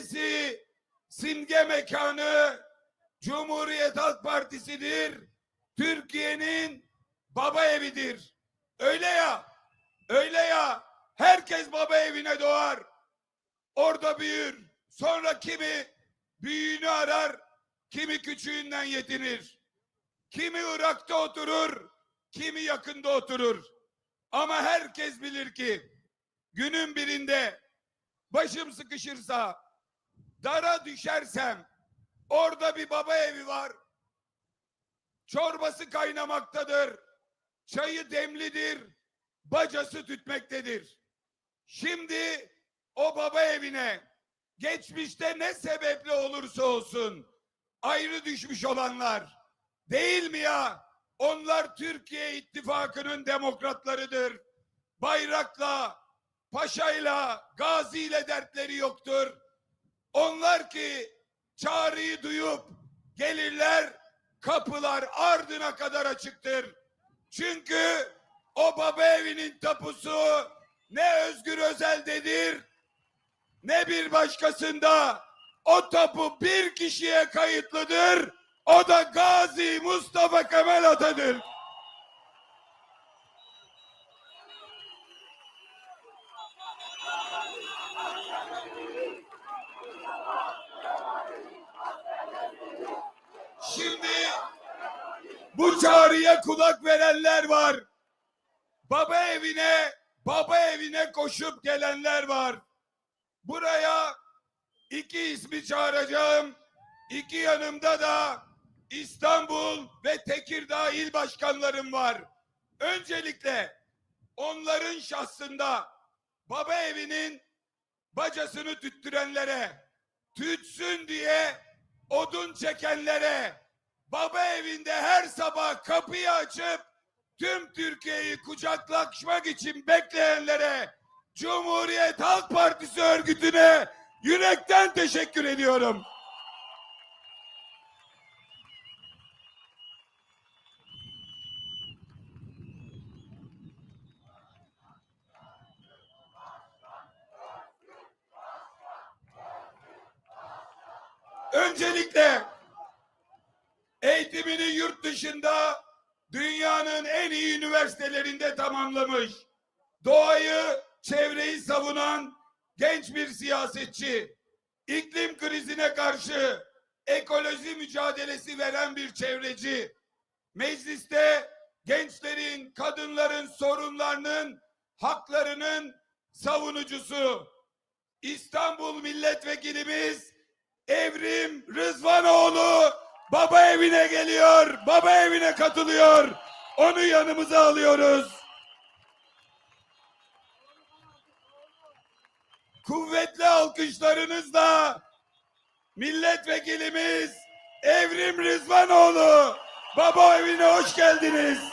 simgesi, simge mekanı Cumhuriyet Halk Partisi'dir. Türkiye'nin baba evidir. Öyle ya, öyle ya. Herkes baba evine doğar. Orada büyür. Sonra kimi büyüğünü arar, kimi küçüğünden yetinir. Kimi Irak'ta oturur, kimi yakında oturur. Ama herkes bilir ki günün birinde başım sıkışırsa, dara düşersem orada bir baba evi var. Çorbası kaynamaktadır. Çayı demlidir. Bacası tütmektedir. Şimdi o baba evine geçmişte ne sebeple olursa olsun ayrı düşmüş olanlar değil mi ya? Onlar Türkiye İttifakı'nın demokratlarıdır. Bayrakla, paşayla, gaziyle dertleri yoktur. Onlar ki çağrıyı duyup gelirler, kapılar ardına kadar açıktır. Çünkü o baba evinin tapusu ne Özgür Özel'dedir ne bir başkasında. O tapu bir kişiye kayıtlıdır. O da Gazi Mustafa Kemal Atatürk. Bu çağrıya kulak verenler var. Baba evine, baba evine koşup gelenler var. Buraya iki ismi çağıracağım. İki yanımda da İstanbul ve Tekirdağ il başkanlarım var. Öncelikle onların şahsında baba evinin bacasını tüttürenlere, tütsün diye odun çekenlere, baba evinde her sabah kapıyı açıp tüm Türkiye'yi kucaklaşmak için bekleyenlere Cumhuriyet Halk Partisi örgütüne yürekten teşekkür ediyorum. Öncelikle eğitimini yurt dışında dünyanın en iyi üniversitelerinde tamamlamış. Doğayı, çevreyi savunan genç bir siyasetçi. iklim krizine karşı ekoloji mücadelesi veren bir çevreci. Mecliste gençlerin, kadınların sorunlarının, haklarının savunucusu. İstanbul milletvekilimiz Evrim Rızvanoğlu baba evine geliyor. Baba evine katılıyor. Onu yanımıza alıyoruz. Kuvvetli alkışlarınızla milletvekilimiz Evrim Rızvanoğlu baba evine hoş geldiniz.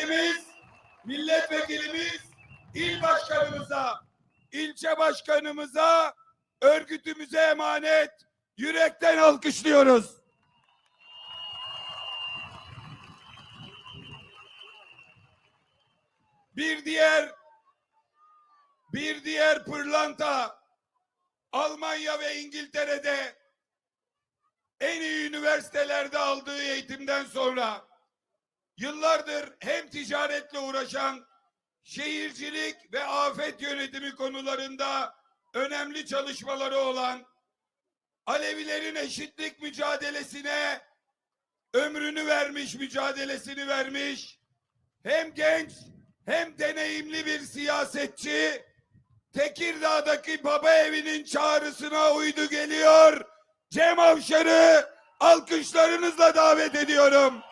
Milletvekilimiz, milletvekilimiz il başkanımıza, ilçe başkanımıza, örgütümüze emanet yürekten alkışlıyoruz. Bir diğer bir diğer pırlanta Almanya ve İngiltere'de en iyi üniversitelerde aldığı eğitimden sonra yıllardır hem ticaretle uğraşan şehircilik ve afet yönetimi konularında önemli çalışmaları olan Alevilerin eşitlik mücadelesine ömrünü vermiş, mücadelesini vermiş hem genç hem deneyimli bir siyasetçi Tekirdağ'daki baba evinin çağrısına uydu geliyor. Cem Avşar'ı alkışlarınızla davet ediyorum.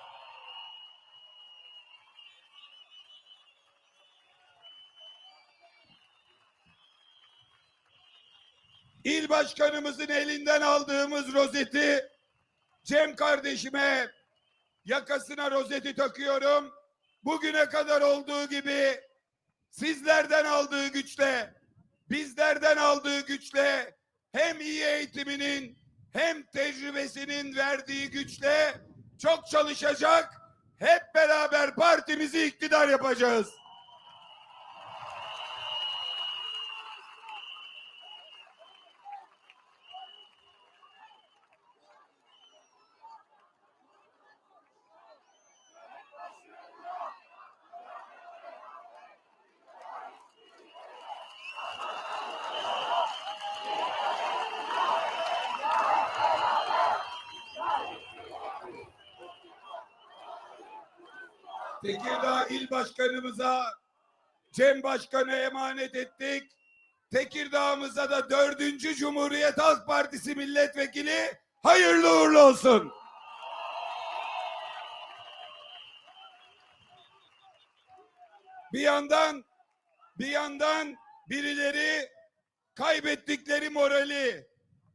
İl başkanımızın elinden aldığımız rozeti Cem kardeşime yakasına rozeti takıyorum. Bugüne kadar olduğu gibi sizlerden aldığı güçle, bizlerden aldığı güçle hem iyi eğitiminin hem tecrübesinin verdiği güçle çok çalışacak. Hep beraber partimizi iktidar yapacağız. Tekirdağ İl Başkanımıza Cem Başkan'a emanet ettik. Tekirdağ'ımıza da dördüncü Cumhuriyet Halk Partisi milletvekili hayırlı uğurlu olsun. Bir yandan bir yandan birileri kaybettikleri morali,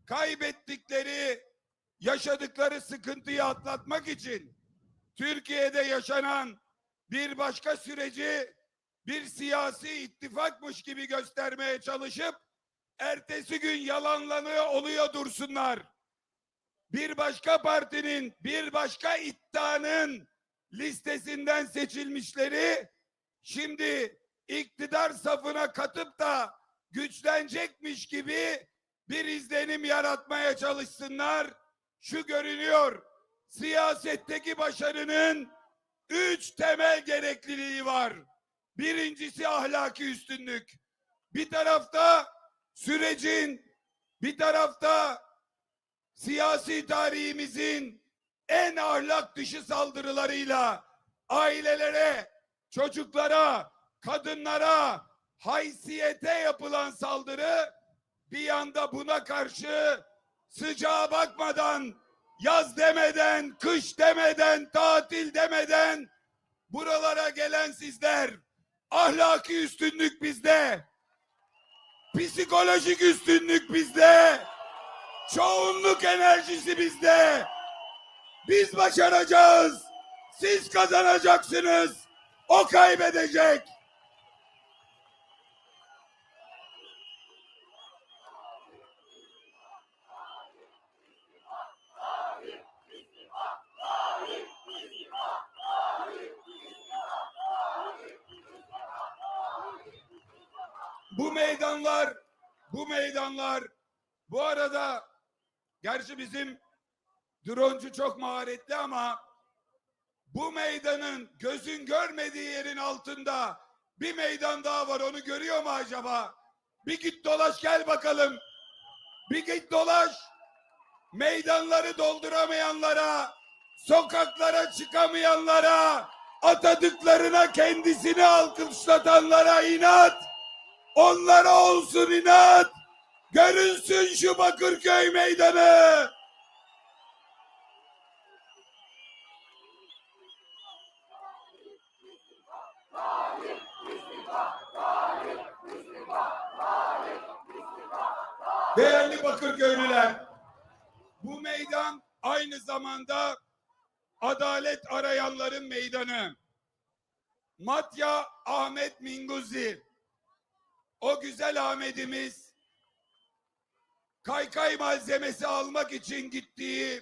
kaybettikleri yaşadıkları sıkıntıyı atlatmak için Türkiye'de yaşanan bir başka süreci bir siyasi ittifakmış gibi göstermeye çalışıp ertesi gün yalanlanıyor oluyor dursunlar. Bir başka partinin, bir başka iddianın listesinden seçilmişleri şimdi iktidar safına katıp da güçlenecekmiş gibi bir izlenim yaratmaya çalışsınlar. Şu görünüyor. Siyasetteki başarının üç temel gerekliliği var. Birincisi ahlaki üstünlük. Bir tarafta sürecin, bir tarafta siyasi tarihimizin en ahlak dışı saldırılarıyla ailelere, çocuklara, kadınlara, haysiyete yapılan saldırı bir yanda buna karşı sıcağa bakmadan, yaz demeden, kış demeden, tatil demeden buralara gelen sizler ahlaki üstünlük bizde. Psikolojik üstünlük bizde. Çoğunluk enerjisi bizde. Biz başaracağız. Siz kazanacaksınız. O kaybedecek. Bu meydanlar, bu meydanlar, bu arada gerçi bizim droncu çok maharetli ama bu meydanın gözün görmediği yerin altında bir meydan daha var onu görüyor mu acaba? Bir git dolaş gel bakalım. Bir git dolaş. Meydanları dolduramayanlara, sokaklara çıkamayanlara, atadıklarına kendisini alkışlatanlara inat. Onlara olsun inat. Görünsün şu Bakırköy meydanı. Değerli Bakırköylüler, bu meydan aynı zamanda adalet arayanların meydanı. Matya Ahmet Minguzi, o güzel Ahmet'imiz kaykay malzemesi almak için gittiği